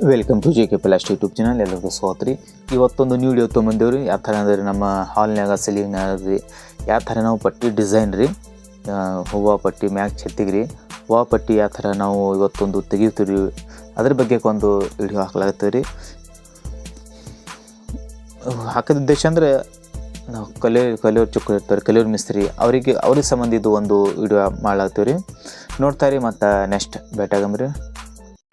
Welcome to J K Plast YouTube channel ಎಲ್ಲರಿಗೂ ಸ್ವಾಗತ ರೀ. ಇವತ್ತೊಂದು ನ್ಯೂ ವಿಡಿಯೋ ತೊಗೊಂಬಂದೇವ್ರಿ. ಯಾವ ಥರ ಅಂದ್ರೆ ನಮ್ಮ ಹಾಲ್ನ್ಯಾಗ ಸಲೀವ್ನ್ಯಾಗ ರೀ, ಯಾವ ಥರ ನಾವು ಪಟ್ಟಿ ಡಿಸೈನ್ ರೀ ಹೂವು ಪಟ್ಟಿ ಮ್ಯಾಗ ಛತ್ತಿಗೆ ರೀ, ಹೂವು ಪಟ್ಟಿ ಯಾವ ಥರ ನಾವು ಇವತ್ತೊಂದು ತೆಗಿತೀವಿ ರೀ ಅದ್ರ ಬಗ್ಗೆ ಒಂದು ವಿಡಿಯೋ ಹಾಕ್ಲಾಗತ್ತದ ರೀ. ಹಾಕಿದ ಉದ್ದೇಶ ಅಂದರೆ, ನಾವು ಕಲೆ ಕಲಿಯೋರು ಚುಕ್ಕ ಇರ್ತಾರೆ ಕಲಿಯೋರು ಮಿಸ್ತ್ರಿ, ಅವರಿಗೆ, ಅವ್ರಿಗೆ ಸಂಬಂಧ ಇದು ಒಂದು ವಿಡಿಯೋ ಮಾಡ್ಲಾಗ್ತೀವಿ ರೀ ನೋಡ್ತಾ ರೀ ಮತ್ತು ನೆಕ್ಸ್ಟ್ ಭೇಟಾಗಮ್ರಿ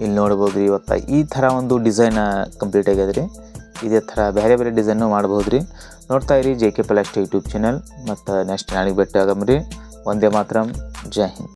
ಇಲ್ಲಿ ನೋಡ್ಬೋದು ರೀ ಇವತ್ತು ಈ ಥರ ಒಂದು ಡಿಸೈನ್ ಕಂಪ್ಲೀಟ್ ಆಗ್ಯದ ರೀ ಇದೇ ಥರ ಬೇರೆ ಬೇರೆ ಡಿಸೈನು ಮಾಡ್ಬೋದು ರೀ ನೋಡ್ತಾ ಇರಿ J K Plast YouTube channel ಮತ್ತು ನೆಕ್ಸ್ಟ್ ನಾಳೆಗೆ ಭೇಟಿ ಆಗಮ್ರಿ ಒಂದೇ ಮಾತ್ರ. ಜೈ ಹಿಂದ್.